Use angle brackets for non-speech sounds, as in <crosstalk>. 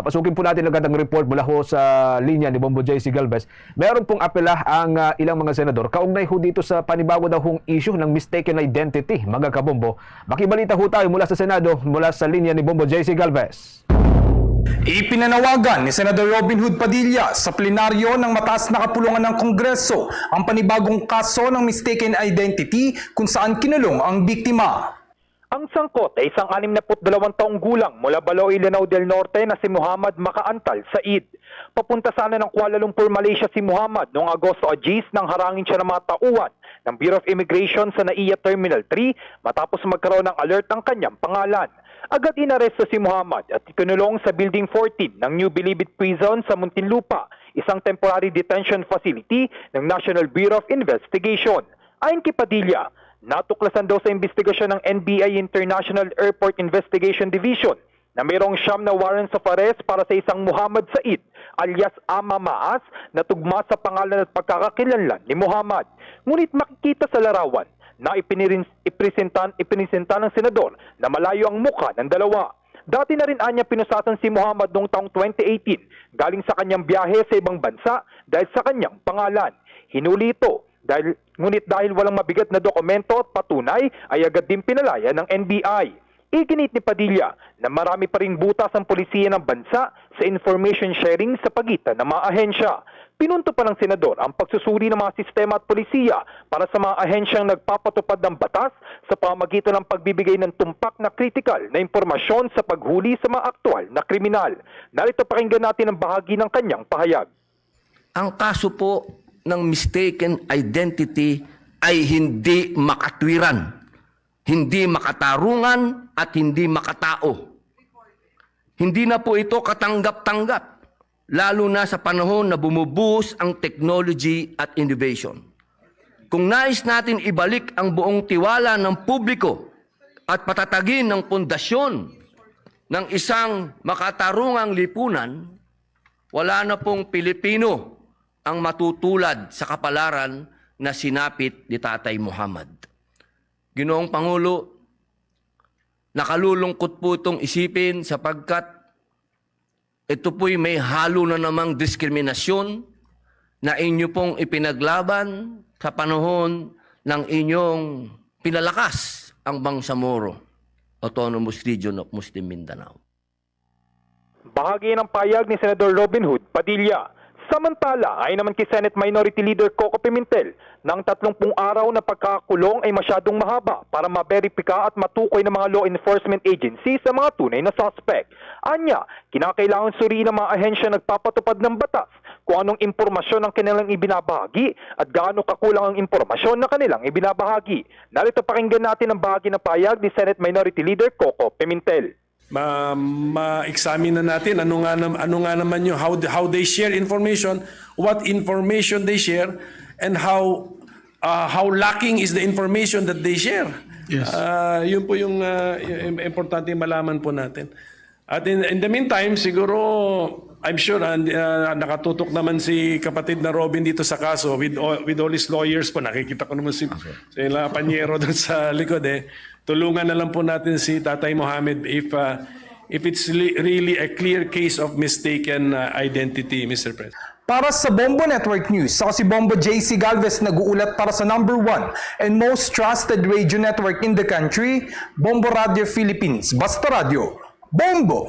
Pasukin po natin agad ang report mula ho sa linya ni Bombo J.C. Galvez. Meron pong apela ang ah, ilang mga senador kaugnay ho dito sa panibago daw hong issue ng mistaken identity, mga kabombo. Makibalita ho tayo mula sa Senado, mula sa linya ni Bombo J.C. Galvez. Ipinanawagan ni Senador Robin Hood Padilla sa plenaryo ng mataas na kapulungan ng Kongreso ang panibagong kaso ng mistaken identity kung saan kinulong ang biktima. Ang sangkot ay isang 62 taong gulang mula Balao, Ilanao del Norte na si Muhammad Makaantal Said. Papunta sana ng Kuala Lumpur, Malaysia si Muhammad noong Agosto 10 nang harangin siya ng mga tauhan ng Bureau of Immigration sa NAIA Terminal 3 matapos magkaroon ng alert ang kanyang pangalan. Agad inaresto si Muhammad at ikinulong sa Building 14 ng New Bilibid Prison sa Muntinlupa, isang temporary detention facility ng National Bureau of Investigation. Ayon kay Padilla, natuklasan daw sa investigasyon ng NBI International Airport Investigation Division na mayroong siyam na warrants of arrest para sa isang Muhammad Said alias Ama Maas na tugma sa pangalan at pagkakakilanlan ni Muhammad. Ngunit makikita sa larawan na ipresenta, ng senador na malayo ang mukha ng dalawa. Dati na rin anya pinusasan si Muhammad noong taong 2018 galing sa kanyang biyahe sa ibang bansa dahil sa kanyang pangalan. Hinuli ito dahil ngunit dahil walang mabigat na dokumento at patunay ay agad din pinalaya ng NBI. Iginit ni Padilla na marami pa ring butas ang polisiya ng bansa sa information sharing sa pagitan ng mga ahensya. Pinunto pa ng senador ang pagsusuri ng mga sistema at polisiya para sa mga ahensyang nagpapatupad ng batas sa pamagitan ng pagbibigay ng tumpak na critical na impormasyon sa paghuli sa mga aktual na kriminal. Narito pakinggan natin ang bahagi ng kanyang pahayag. ang kaso po ng mistaken identity ay hindi makatwiran, hindi makatarungan at hindi makatao. Hindi na po ito katanggap-tanggap, lalo na sa panahon na bumubuhos ang technology at innovation. Kung nais natin ibalik ang buong tiwala ng publiko at patatagin ng pundasyon ng isang makatarungang lipunan, wala na pong Pilipino ang matutulad sa kapalaran na sinapit ni Tatay Muhammad. Ginoong Pangulo, nakalulungkot po itong isipin sapagkat ito po'y may halo na namang diskriminasyon na inyo pong ipinaglaban sa panahon ng inyong pinalakas ang Bangsamoro, Autonomous Region of Muslim Mindanao. Bahagi ng payag ni Senador Robin Hood Padilla. Samantala, ay naman kay Senate Minority Leader Coco Pimentel, ng 30 araw na pagkakulong ay masyadong mahaba para maberipika at matukoy ng mga law enforcement agencies sa mga tunay na suspect. Anya, kinakailangan suriin ng mga ahensya nagpapatupad ng batas kung anong impormasyon ang kanilang ibinabahagi at gaano kakulang ang impormasyon na kanilang ibinabahagi. Narito pakinggan natin ang bahagi ng payag ni Senate Minority Leader Coco Pimentel. Ma ma-examine na natin ano nga ano nga naman yung how how they share information, what information they share and how uh, how lacking is the information that they share. Yes. Ah, yun po yung uh, importante malaman po natin. At in, in the meantime, siguro I'm sure and uh, nakatutok naman si kapatid na Robin dito sa kaso with all, with all his lawyers po. Nakikita ko naman si si La Panyero <laughs> doon sa likod eh. Tulungan na lang po natin si Tatay Mohammed if uh, if it's really a clear case of mistaken uh, identity, Mr. President. Para sa Bombo Network News, ako si Bombo JC Galvez nag-uulat para sa number one and most trusted radio network in the country, Bombo Radio Philippines. Basta Radio, Bombo!